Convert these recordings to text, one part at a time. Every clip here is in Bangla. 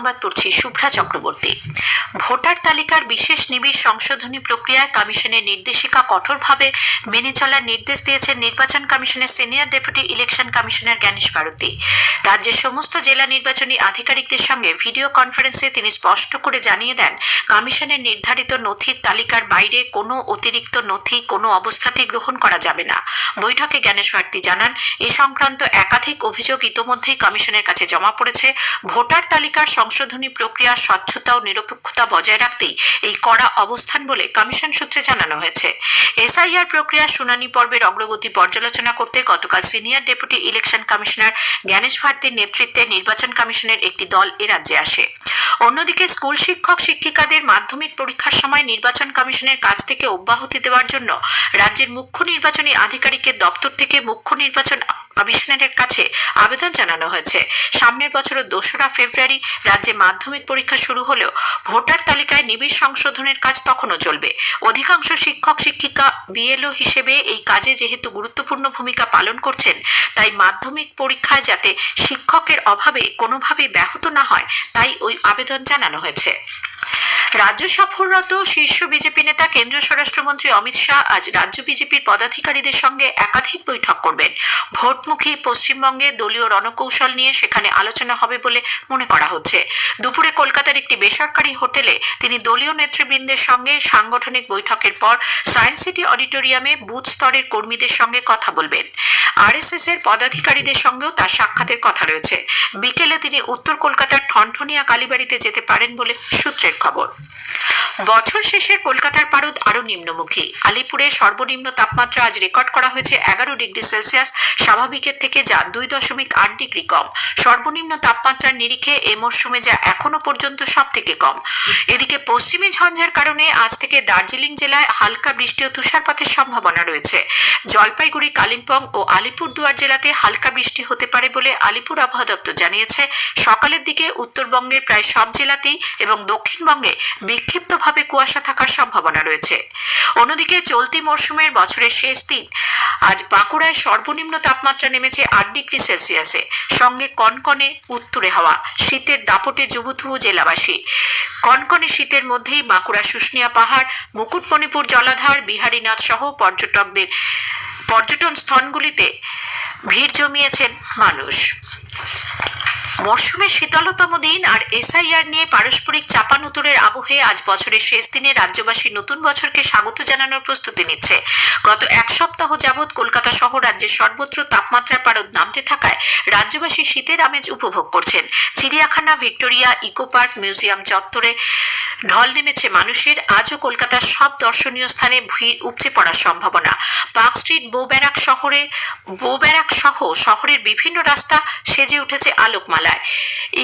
সংবাদ পড়ছি শুভ্রা চক্রবর্তী। ভোটার তালিকার বিশেষ নিবিড় সংশোধনী প্রক্রিয়ায় কমিশনের নির্দেশিকা কঠোরভাবে মেনে চলার নির্দেশ দিয়েছেন নির্বাচন কমিশনের senior deputy election commissioner Gyanesh Bharti রাজ্যের সমস্ত জেলা নির্বাচনী আধিকারিকদের সঙ্গে ভিডিও কনফারেন্সে তিনি স্পষ্ট করে জানিয়ে দেন, কমিশনের নির্ধারিত নথির তালিকার বাইরে কোনো অতিরিক্ত নথি কোনো অবস্থাতেই গ্রহণ করা যাবে না। বৈঠকে জ্ঞানেশ ভারতী জানান, এ সংক্রান্ত একাধিক অভিযোগ ইতোমধ্যেই কমিশনের কাছে জমা পড়েছে। ভোটার তালিকার সংশোধনী প্রক্রিয়া স্বচ্ছতা ও নিরপেক্ষতা বজায় রাখতেই এই কড়া অবস্থান বলে কমিশন সূত্রে জানানো হয়েছে। এসআইআর প্রক্রিয়ার শুনানি পর্বের অগ্রগতি পর্যালোচনা করতে গতকাল senior deputy election commissioner Gyanesh ভারতীর নেতৃত্বে নির্বাচন কমিশনের একটি দল এ রাজ্যে আসে। অন্যদিকে স্কুল শিক্ষক শিক্ষিকাদের মাধ্যমিক পরীক্ষার সময় নির্বাচন কমিশনের কাছ থেকে অব্যাহতি দেওয়ার জন্য রাজ্যের মুখ্য নির্বাচনী আধিকারিকের দপ্তর থেকে মুখ্য নির্বাচন কমিশনারের কাছে আবেদন জানানো হয়েছে। সামনের বছরের দোসরা ফেব্রুয়ারি রাজ্যে মাধ্যমিক পরীক্ষা শুরু হলেও ভোটার তালিকায় নিবিড় সংশোধনের কাজ তখনও চলবে। অধিকাংশ শিক্ষক, শিক্ষিকা, বিএলও হিসেবে এই কাজে যেহেতু গুরুত্বপূর্ণ ভূমিকা পালন করছেন, তাই মাধ্যমিক পরীক্ষায় যাতে শিক্ষকের অভাবে কোনোভাবেই ব্যাহত না হয়, তাই ওই আবেদন জানানো হয়েছে। রাজ্য সফররত শীর্ষ বিজেপি নেতা কেন্দ্রীয় স্বরাষ্ট্রমন্ত্রী অমিত শাহ আজ রাজ্য বিজেপির পদাধিকারীদের সঙ্গে একাধিক বৈঠক করবেন। ভোটমুখী পশ্চিমবঙ্গে দলীয় রণকৌশল নিয়ে সেখানে আলোচনা হবে বলে মনে করা হচ্ছে। দুপুরে কলকাতার একটি বেসরকারি হোটেলে তিনি দলীয় নেতৃবৃন্দের সঙ্গে সাংগঠনিক বৈঠকের পর সায়েন্স সিটি অডিটোরিয়ামে বুথ স্তরের কর্মীদের সঙ্গে কথা বলবেন। আরএসএস এর পদাধিকারীদের সঙ্গেও তার সাক্ষাতের কথা রয়েছে। বিকেলে তিনি উত্তর কলকাতার ঠনঠনিয়া কালীবাড়িতে যেতে পারেন বলে সূত্রের খবর। বছর শেষে কলকাতার পারদ আরও নিম্নমুখী। আলিপুরে সর্বনিম্ন তাপমাত্রা আজ রেকর্ড করা হয়েছে এগারো ডিগ্রি সেলসিয়াস, স্বাভাবিকের থেকে যা দুই দশমিক আট ডিগ্রি কম। সর্বনিম্ন তাপমাত্রার নিরিখে এ মরশুমে যা এখনও পর্যন্ত সব থেকে কম। এদিকে পশ্চিমী ঝঞ্ঝার কারণে আজ থেকে দার্জিলিং জেলায় হালকা বৃষ্টি ও তুষারপাতের সম্ভাবনা রয়েছে। জলপাইগুড়ি, কালিম্পং ও আলিপুরদুয়ার জেলাতে হালকা বৃষ্টি হতে পারে বলে আলিপুর আবহাওয়া দপ্তর জানিয়েছে। সকালের দিকে উত্তরবঙ্গের প্রায় সব জেলাতেই এবং দক্ষিণবঙ্গে বিক্ষিপ্তভাবে কুয়াশা থাকার সম্ভাবনা রয়েছে। অন্যদিকে চলতি মরশুমের বছরের শেষ দিন, আজ বাঁকুড়ায় সর্বনিম্ন তাপমাত্রা নেমেছে আট ডিগ্রি সেলসিয়াসে। সঙ্গে কনকনে উত্তুরে হাওয়া, শীতের দাপটে জুবুথুবু জেলাবাসী। কনকনে শীতের মধ্যেই বাঁকুড়া শুষ্নিয়া পাহাড়, মুকুটমণিপুর জলাধার, বিহারীনাথ সহ পর্যটকদের পর্যটন স্থানগুলিতে ভিড় জমিয়েছেন মানুষ। মরশুমের শীতলতম দিন আর এসআইআর নিয়ে পারস্পরিক চাপানুতরের আবহে আজ বছরের শেষ দিনে রাজ্যবাসী নতুন বছরকে স্বাগত জানানোর প্রস্তুতি নিচ্ছে। গত এক সপ্তাহ যাবৎ কলকাতা সহ রাজ্যের সর্বত্র তাপমাত্রার পারদ নামতে থাকায় রাজ্যবাসী শীতের আমেজ উপভোগ করছেন। চিড়িয়াখানা, ভিক্টোরিয়া, ইকো পার্ক, মিউজিয়াম চত্বরে ঢল নেমেছে মানুষের। আজও কলকাতার সব দর্শনীয় স্থানে ভিড় উপচে পড়ার সম্ভাবনা। পার্ক স্ট্রিট বো ব্যারাক শহরে বো ব্যারাক সহ শহরের বিভিন্ন রাস্তা সেজে উঠেছে আলোকমালায়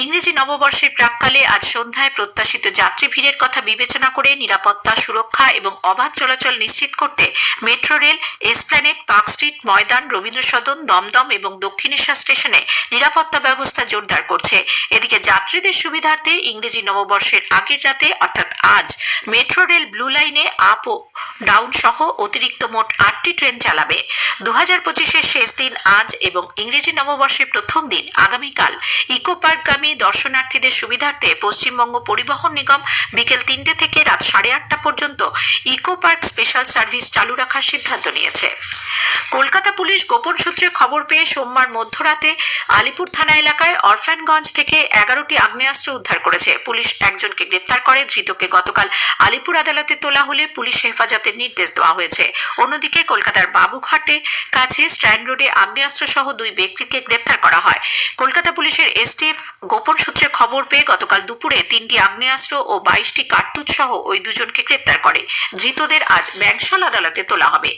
ইংরেজি নববর্ষের প্রাককালে আজ সন্ধ্যায় প্রত্যাশিত যাত্রী ভিড়ের কথা বিবেচনা করে নিরাপত্তা, সুরক্ষা এবং অবাধ চলাচল নিশ্চিত করতে metro rail, Esplanade, park street, Maidan Rabindra Sadan Dumdum এবং দক্ষিণেশ্বর স্টেশনে নিরাপত্তা ব্যবস্থা জোরদার করছে। এদিকে যাত্রীদের সুবিধার্থে ইংরেজি নববর্ষের আগের রাতে, অর্থাৎ আজ, মেট্রো রেল ব্লু লাইনে আপ ও ডাউন সহ অতিরিক্ত মোট আটটি ট্রেন চালাবে। দু হাজার পঁচিশের শেষ দিন আজ এবং ইংরেজি নববর্ষের প্রথম দিন আগামীকাল। ইকো পার্কগামী দর্শনার্থীদের সুবিধার্থে পশ্চিমবঙ্গ পরিবহন নিগম বিকেল তিনটে থেকে রাত সাড়ে আটটা পর্যন্ত ইকো পার্ক স্পেশাল সার্ভিস চালু রাখার সিদ্ধান্ত নিয়েছে। কলকাতা পুলিশ গোপন সূত্রে খবর পেয়ে সোমবার মধ্যরাতে আলিপুর থানা এলাকায় অরফানগঞ্জ থেকে এগারোটি আগ্নেয়াস্ত্র উদ্ধার করেছে। পুলিশ একজনকে গ্রেপ্তার করে, ধৃতকে গতকাল আলিপুর আদালতে তোলা হলে পুলিশ হেফাজতের নির্দেশ দেওয়া হয়েছে। অন্যদিকে কলকাতার বাবুঘাটে কাছে স্ট্যান্ড রোডে আগ্নেয়াস্ত্র সহ দুই ব্যক্তিকে গ্রেপ্তার করা হয়। কলকাতা পুলিশের এসটিএফ গোপন সূত্রে খবর পেয়ে গতকাল দুপুরে তিনটি আগ্নেয়াস্ত্র ও বাইশটি কার্তুজ সহ ওই দুজনকে গ্রেপ্তার করে। ধৃতদের আজ ব্যাংশাল আদালতে তোলা হবে।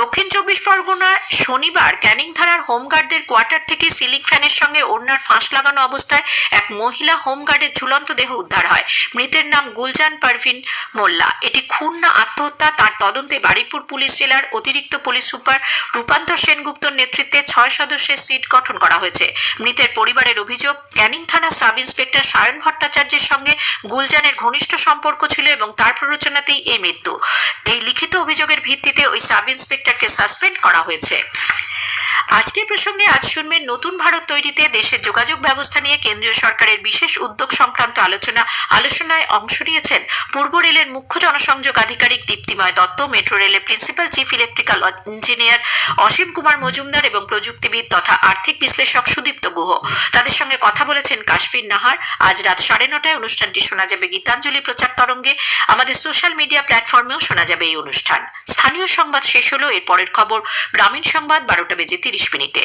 দক্ষিণ চব্বিশ পরগনার শনিবার ক্যানিং থানার হোমগার্ডদের কোয়ার্টার থেকে সিলিং ফ্যানের সঙ্গে ওড়নার ফাঁস লাগানো অবস্থায় এক মহিলা হোমগার্ডের ঝুলন্ত দেহ উদ্ধার হয়। মৃতের নাম গুলজান পারভিন মোল্লা। এটি খুন না আত্মহত্যা, তার তদন্তে বারুইপুর পুলিশ জেলার অতিরিক্ত পুলিশ সুপার রূপান্তর সেনগুপ্তর নেতৃত্বে ছয় সদস্যের সিট গঠন করা হয়েছে। মৃতের পরিবারের অভিযোগ ক্যানিং থানা সাব ইন্সপেক্টর সায়ন ভট্টাচার্যের সঙ্গে গুলজানের ঘনিষ্ঠ সম্পর্ক ছিল এবং তার প্ররোচনাতেই এই মৃত্যু। এই লিখিত অভিযোগের ভিত্তিতে ওই সাব ইন্সপেক্টরকে সাসপেন্ড করা হয়েছে। আজকের প্রসঙ্গে আজ শুনবেন নতুন ভারত তৈরিতে দেশের যোগাযোগ ব্যবস্থা নিয়ে কেন্দ্রীয় সরকারের বিশেষ উদ্যোগ সংক্রান্ত আলোচনা। আলোচনায় অংশ নিয়েছেন পূর্ব রেলের মুখ্য জনসংযোগ আধিকারিক দীপ্তিময় দত্ত, মেট্রো রেলের principal chief electrical engineer Asim Kumar Majumdar এবং প্রযুক্তিবিদ তথা আর্থিক বিশ্লেষক সুদীপ্ত গুহ। তাদের সঙ্গে কথা বলেছেন কাশ্মীর নাহার। আজ রাত সাড়ে নটায় অনুষ্ঠানটি শোনা যাবে গীতাঞ্জলি প্রচার তরঙ্গে। আমাদের সোশ্যাল মিডিয়া প্ল্যাটফর্মেও শোনা যাবে এই অনুষ্ঠান। স্থানীয় সংবাদ শেষ হলো এর পরের খবর। গ্রামীণ সংবাদ বারোটা বেজে তিরিশ মিনিটে।